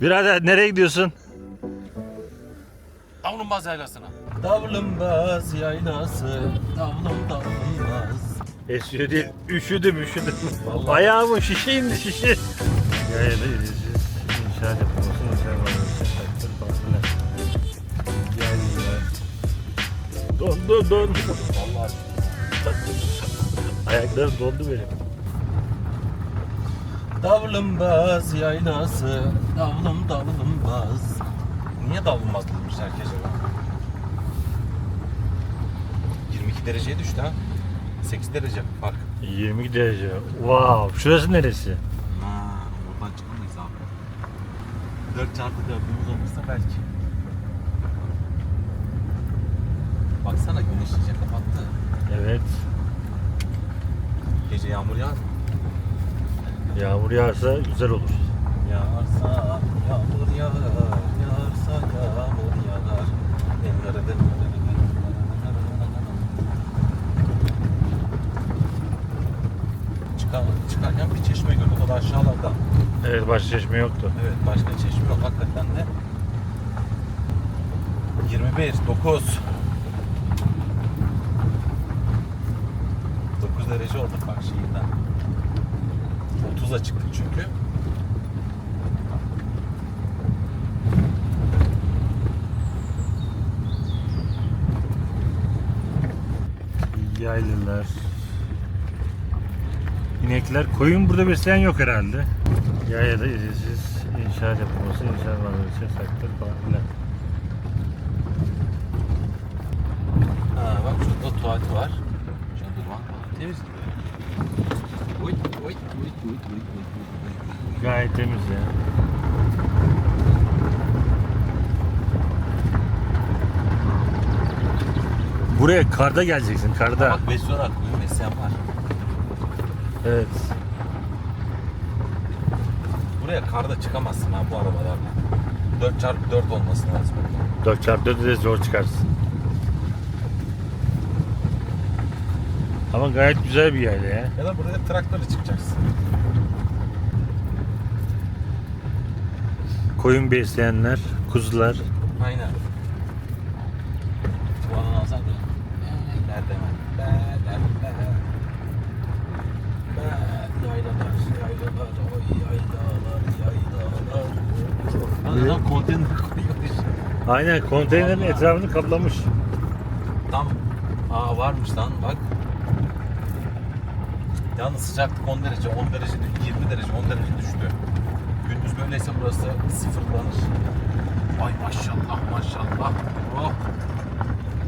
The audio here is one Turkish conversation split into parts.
Birader nereye gidiyorsun? Davlumbaz yaylasına. Davlumbaz yaylası, davlum davlumbaz. Esiyor değil. Üşüdüm üşüdüm. Vallahi. Ayağımın şişe indi şişe. Yayla izleyeceğiz. İnşaat yapılması, inşaat malzemesi, saktır falan. Yayla. Don don don. Vallahi Ayaklarım dondu benim. Davlumbaz yaylası, davlum davlumbaz. Niye davlumbaz demiş herkes öyle? 22 dereceye düştü ha. 8 derece fark. 20 derece. Wow. Şurası neresi? Ha, oradan çıkamayız abi. 4 çarpı 4'ümüz olursa belki. Baksana güneş iyice kapattı. Evet. Gece yağmur yağar mı? Yağmur yağarsa güzel olur. Yağarsa yağmur yağar, yağarsa yağmur yağar. Çıkar, çıkarken bir çeşme gördük o da aşağılarda. Evet başka çeşme yoktu. Evet başka çeşme yok hakikaten de. 21, 9. 9 derece olduk bak şehirden. 30'a çıktık çünkü. Yaylılar. İnekler. Koyun burada besleyen yok herhalde. Yaylada izinsiz inşaat yapılması, inşaat malzemesi, saktır falan filan. Ha bak şurada tuvaleti var. Çadır var. Temiz. Oy oy oy oy oy oy oy. Gayet temiz ya. Buraya karda geleceksin, karda. Bak besliyor akıyor. Besleyen var. Evet. Buraya karda çıkamazsın ha bu arabalarla. 4x4 olması lazım. 4x4 de zor çıkarsın. Ama gayet güzel bir yerde ya. Ya da buraya traktörle çıkacaksın. Koyun besleyenler, kuzular. Aynen. Tuvanın alsan da. Nerede yaylalar, yaylalar, oy yaylalar, yaylalar. Hadi lan konteyner koyuyormuş. Aynen konteynerin etrafını kaplamış. Tam aa varmış lan bak. Yalnız sıcaklık 10 derece, 10 derece değil, 20 derece, 10 derece düştü. Gündüz böyleyse burası sıfırlanır. Ay maşallah maşallah. Oh.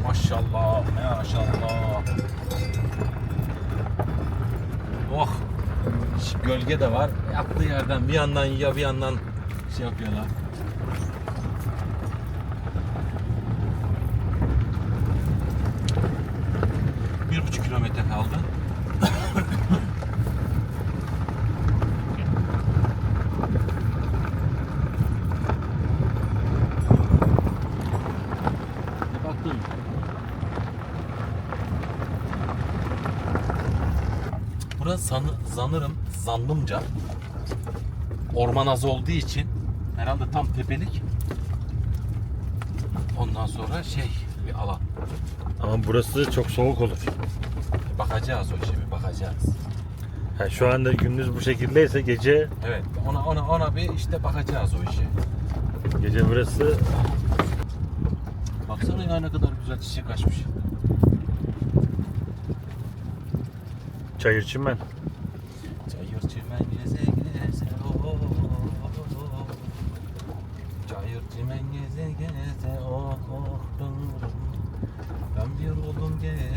Maşallah maşallah. Oh. Gölge de var. Yattığı yerden bir yandan yiyor bir yandan şey yapıyorlar. Bir buçuk kilometre kaldı. Ne baktın? Sanı, sanırım, zannımca orman az olduğu için herhalde tam tepelik. Ondan sonra şey bir alan. Ama burası çok soğuk olur. Bakacağız o işe bir bakacağız. Ha, şu anda gündüz bu şekildeyse gece Evet ona ona ona bir işte bakacağız o işe. gece burası Baksana ya ne kadar güzel çiçek açmış. Çayır çimen. Çayır çimen geze geze. Oh, oh, oh, oh, oh. Çayır çimen geze geze. Oh, oh oh. Ben bir oldum geze.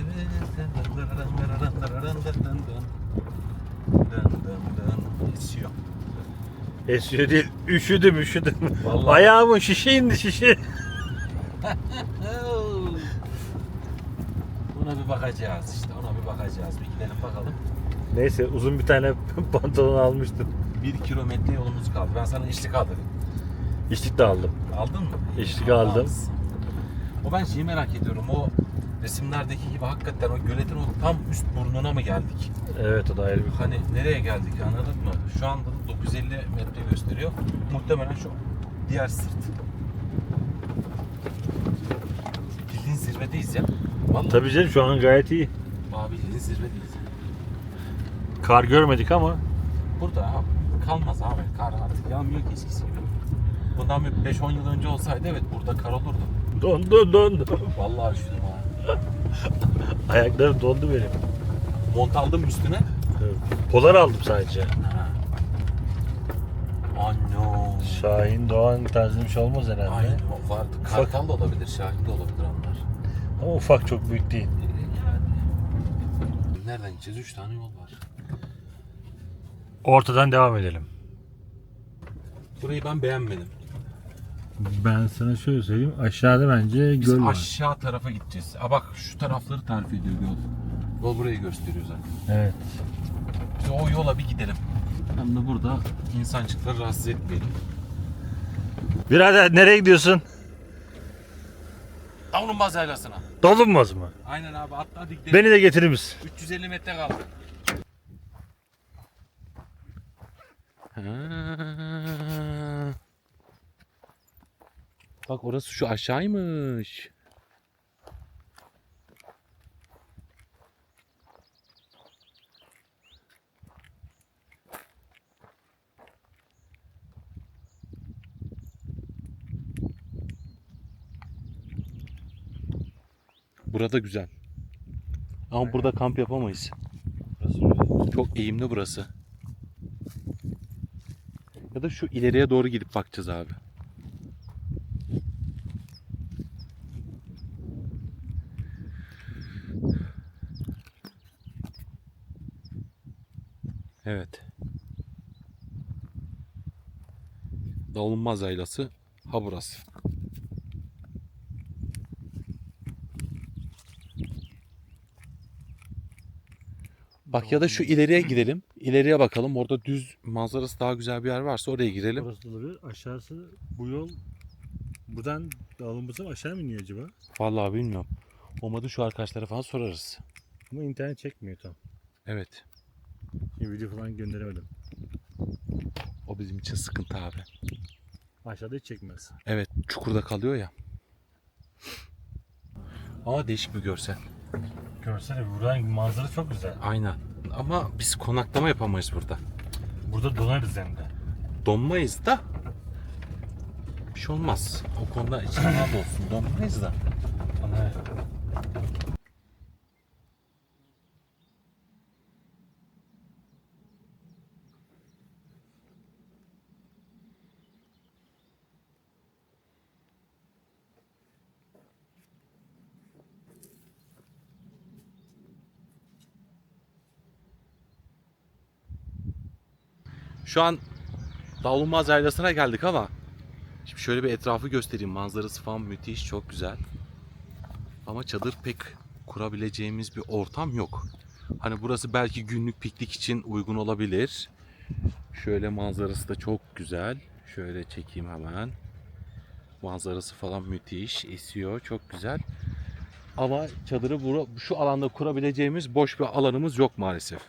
Esiyor. Esiyor değil. Üşüdüm üşüdüm. Vallahi. Ayağımın şişe indi şişe. Buna bir bakacağız işte bakacağız. Bir gidelim bakalım. Neyse uzun bir tane pantolon almıştım. Bir kilometre yolumuz kaldı. Ben sana eşlik alırım. İçlik de aldım. Aldın mı? Eşlik Allah aldım. alsın. O ben şeyi merak ediyorum. O resimlerdeki gibi hakikaten o göletin o tam üst burnuna mı geldik? Evet o da ayrı bir. Hani nereye geldik anladın mı? Şu anda da 950 metre gösteriyor. Muhtemelen şu diğer sırt. Bildiğin zirvedeyiz ya. Vallahi Tabii canım şu an gayet iyi. Abi bildiğin zirvedeyiz. Kar görmedik ama Burada kalmaz abi. Kar artık yağmıyor ki eskisi gibi. Bundan bir 5-10 yıl önce olsaydı evet burada kar olurdu. dondu dondu. Vallahi üşüdüm ha. Ayaklarım dondu benim. Mont aldım üstüne. Polar aldım sadece. Ha. Ano. Şahin Doğan tarzı bir şey olmaz herhalde. Aynen o vardı. Kartal da olabilir, Şahin de olabilir onlar. Ama ufak çok büyük değil. Nereden gideceğiz? 3 tane yol var. Ortadan devam edelim. Burayı ben beğenmedim. Ben sana şöyle söyleyeyim. Aşağıda bence Biz göl var. aşağı tarafa gideceğiz. Aa bak şu tarafları tarif ediyor yol. Yol burayı gösteriyor zaten. Evet. Biz o yola bir gidelim. Hem de burada insancıkları rahatsız etmeyelim. Birader nereye gidiyorsun? Davlumbaz yaylasına. Dolunmaz mı? Aynen abi atla hadi gidelim. Beni de getirir misin? 350 metre kaldı. Bak orası şu aşağıymış. Burada güzel. Ama burada kamp yapamayız. Çok eğimli burası. Ya da şu ileriye doğru gidip bakacağız abi. Evet. Davulmaz yaylası ha burası. Bak ya da şu ileriye gidelim. İleriye bakalım. Orada düz manzarası daha güzel bir yer varsa oraya girelim. Olabilir. Aşağısı bu yol buradan Dağılınbaz'a aşağı mı iniyor acaba? Vallahi bilmiyorum. Olmadı şu arkadaşlara falan sorarız. Ama internet çekmiyor tam. Evet. Şimdi video falan gönderemedim. O bizim için sıkıntı abi. Aşağıda hiç çekmez. Evet çukurda kalıyor ya. Ama değişik bir görsel. Görsene buradan manzara çok güzel. Aynen. Ama biz konaklama yapamayız burada. Burada donarız hem de. Donmayız da bir şey olmaz. O konuda için rahat olsun. Donmayız da. Ana. Şu an Davlumbaz Yaylası'na geldik ama şimdi şöyle bir etrafı göstereyim. Manzarası falan müthiş, çok güzel. Ama çadır pek kurabileceğimiz bir ortam yok. Hani burası belki günlük piknik için uygun olabilir. Şöyle manzarası da çok güzel. Şöyle çekeyim hemen. Manzarası falan müthiş, esiyor, çok güzel. Ama çadırı bura- şu alanda kurabileceğimiz boş bir alanımız yok maalesef.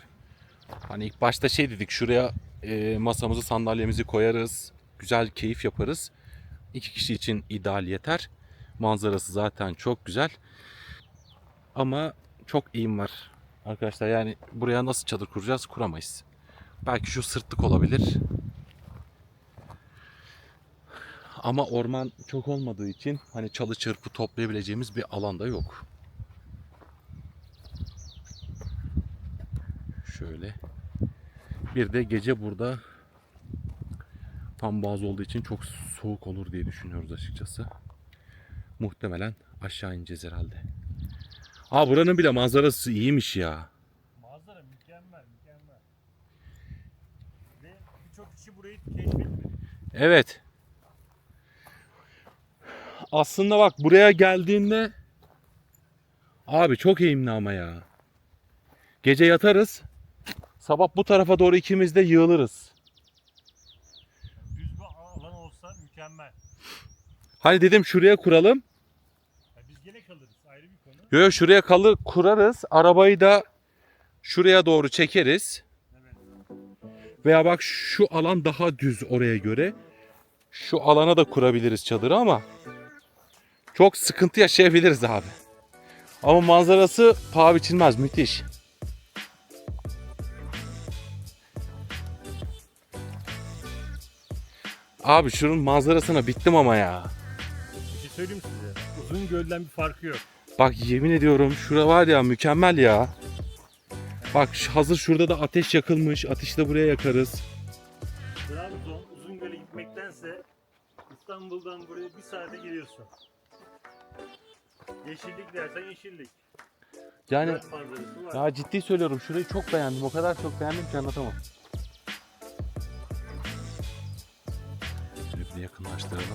Hani ilk başta şey dedik şuraya e, masamızı sandalyemizi koyarız. Güzel keyif yaparız. İki kişi için ideal yeter. Manzarası zaten çok güzel. Ama çok iyim var. Arkadaşlar yani buraya nasıl çadır kuracağız? Kuramayız. Belki şu sırtlık olabilir. Ama orman çok olmadığı için hani çalı çırpı toplayabileceğimiz bir alanda yok. Şöyle. Bir de gece burada tam boğaz olduğu için çok soğuk olur diye düşünüyoruz açıkçası. Muhtemelen aşağı ineceğiz herhalde. Aa buranın bile manzarası iyiymiş ya. Manzara mükemmel, mükemmel. Ve birçok kişi burayı keşfetmedi. Evet. Aslında bak buraya geldiğinde abi çok eğimli ama ya. Gece yatarız. Sabah bu tarafa doğru ikimiz de yığılırız. Düz bir alan olsa mükemmel. Hani dedim şuraya kuralım. Ya biz gene kalırız ayrı bir konu. Yo yo, şuraya kalır kurarız. Arabayı da şuraya doğru çekeriz. Evet. Veya bak şu alan daha düz oraya göre. Şu alana da kurabiliriz çadırı ama çok sıkıntı yaşayabiliriz abi. Ama manzarası paha biçilmez. Müthiş. Abi şunun manzarasına bittim ama ya. Bir şey söyleyeyim size. Uzun gölden bir farkı yok. Bak yemin ediyorum şura var ya mükemmel ya. Bak hazır şurada da ateş yakılmış. Ateşi de buraya yakarız. Trabzon uzun göle gitmektense İstanbul'dan buraya bir saate geliyorsun. Yeşillik dersen yeşillik. Yani Göl manzarası var. ya ciddi söylüyorum şurayı çok beğendim. O kadar çok beğendim ki anlatamam. Şöyle yakınlaştıralım.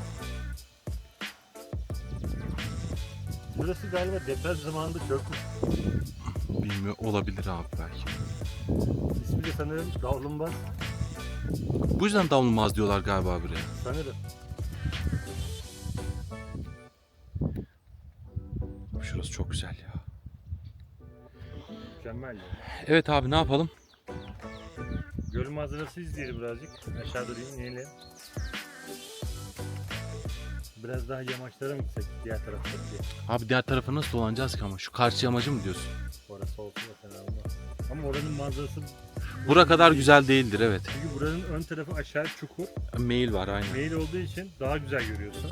Burası galiba deprem zamanında çökmüş. Bilmiyor olabilir abi belki. İsmi de sanırım Davlumbaz. Bu yüzden davulmaz diyorlar galiba buraya. Sanırım. Şurası çok güzel ya. Mükemmel ya. Evet abi ne yapalım? Göl manzarası izleyelim birazcık. Aşağı doğru inelim. Biraz daha yamaçlara mı gitsek diğer taraftaki? Abi diğer tarafa nasıl dolanacağız ki ama? Şu karşı yamacı mı diyorsun? Orası olsun da fena olmaz. Ama oranın manzarası... Bura kadar güzel değildir evet. Çünkü buranın ön tarafı aşağı çukur. Mail var aynen. Meyil olduğu için daha güzel görüyorsun.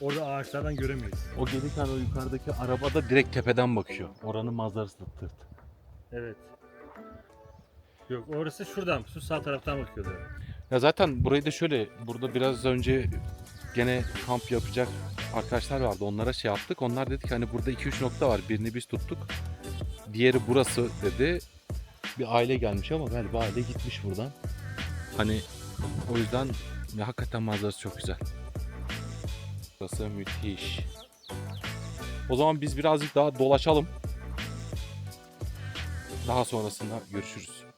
Orada ağaçlardan göremeyiz. O gelirken o yukarıdaki arabada direkt tepeden bakıyor. Oranın manzarası da tırt. Evet. Yok orası şuradan, şu sağ taraftan bakıyordu. Ya zaten burayı da şöyle, burada biraz önce gene kamp yapacak arkadaşlar vardı. Onlara şey yaptık. Onlar dedi ki hani burada 2-3 nokta var. Birini biz tuttuk. Diğeri burası dedi. Bir aile gelmiş ama galiba aile gitmiş buradan. Hani o yüzden ya hakikaten manzarası çok güzel. Burası müthiş. O zaman biz birazcık daha dolaşalım. Daha sonrasında görüşürüz.